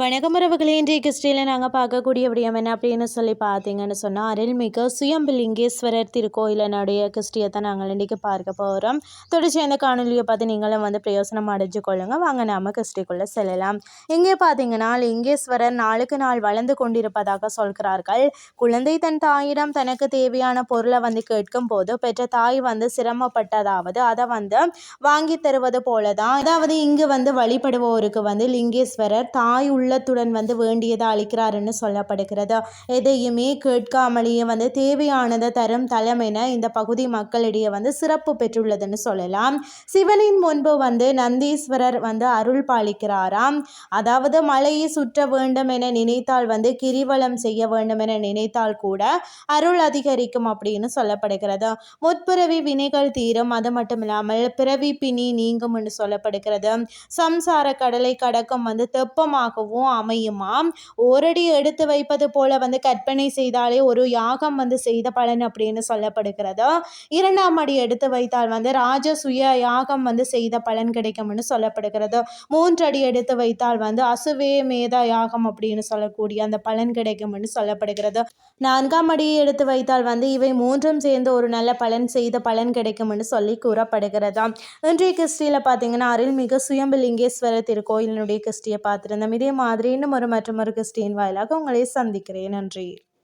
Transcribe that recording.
வணக்கம் உறவுகளே இன்றைய கிறிஸ்டியில் நாங்கள் பார்க்கக்கூடிய விடயம் என்ன அப்படின்னு சொல்லி பார்த்தீங்கன்னு சொன்னால் அருள்மிகு சுயம்பலிங்கேஸ்வரர் திருக்கோயிலனுடைய கிறிஸ்டியத்தை நாங்கள் இன்றைக்கி பார்க்க போகிறோம் தொடர்ச்சி அந்த காணொலியை பார்த்து நீங்களும் வந்து பிரயோசனம் அடைஞ்சு கொள்ளுங்க. வாங்க நாம கிறிஸ்டிக்குள்ளே செல்லலாம். இங்கே பார்த்தீங்கன்னா லிங்கேஸ்வரர் நாளுக்கு நாள் வளர்ந்து கொண்டிருப்பதாக சொல்கிறார்கள். குழந்தை தன் தாயிடம் தனக்கு தேவையான பொருளை வந்து கேட்கும் போது பெற்ற தாய் வந்து சிரமப்பட்டதாவது அதை வந்து வாங்கி தருவது போல தான் அதாவது இங்கு வந்து வழிபடுவோருக்கு வந்து லிங்கேஸ்வரர் தாய் உள்ளத்துடன் வந்து வேண்டியதை அளிக்கிறாருன்னு சொல்லப்படுகிறது. எதையுமே கேட்காமலேயே வந்து தேவையானதை தரும் தலைமையின இந்த பகுதி மக்களிடையே வந்து சிறப்பு பெற்றுள்ளதுன்னு சொல்லலாம். சிவனின் முன்பு வந்து நந்தீஸ்வரர் வந்து அருள் பாலிக்கிறாராம். அதாவது மலையை சுற்ற வேண்டும் என நினைத்தால் வந்து கிரிவலம் செய்ய வேண்டும் என நினைத்தால் கூட அருள் அதிகரிக்கும் அப்படின்னு சொல்லப்படுகிறது. முற்பிறவி வினைகள் தீரும். அது மட்டும் இல்லாமல் பிறவி பிணி நீங்கும் என்று சொல்லப்படுகிறது. சம்சார கடலை கடக்கும் வந்து தெப்பமாகவும் அமையுமாம். ஓரடி எடுத்து வைப்பது போல வந்து கற்பனை செய்தாலே ஒரு யாகம் வந்து செய்த பலன் அப்படின்னு சொல்லப்படுகிறது. இரண்டாம் அடி எடுத்து வைத்தால் வந்து ராஜ சுய யாகம் வந்து செய்த பலன் கிடைக்கும்னு சொல்லப்படுகிறது. மூன்று அடி எடுத்து வைத்தால் வந்து அசுவே மேத யாகம் அப்படின்னு சொல்லக்கூடிய அந்த பலன் கிடைக்கும்னு சொல்லப்படுகிறது. நான்காம் அடியை எடுத்து வைத்தால் வந்து இவை மூன்றும் சேர்ந்து ஒரு நல்ல பலன் செய்த பலன் கிடைக்கும்னு சொல்லி கூறப்படுகிறதா. இன்றைய கிறிஸ்டியில் பார்த்தீங்கன்னா அருள்மிகு சுயம்பலிங்கேஸ்வரர் திருக்கோயிலினுடைய கிறிஸ்டியை பார்த்துருந்தோம். இதே மாதிரி இன்னும் ஒரு மற்றும் ஒரு வாயிலாக உங்களை சந்திக்கிறேன். நன்றி.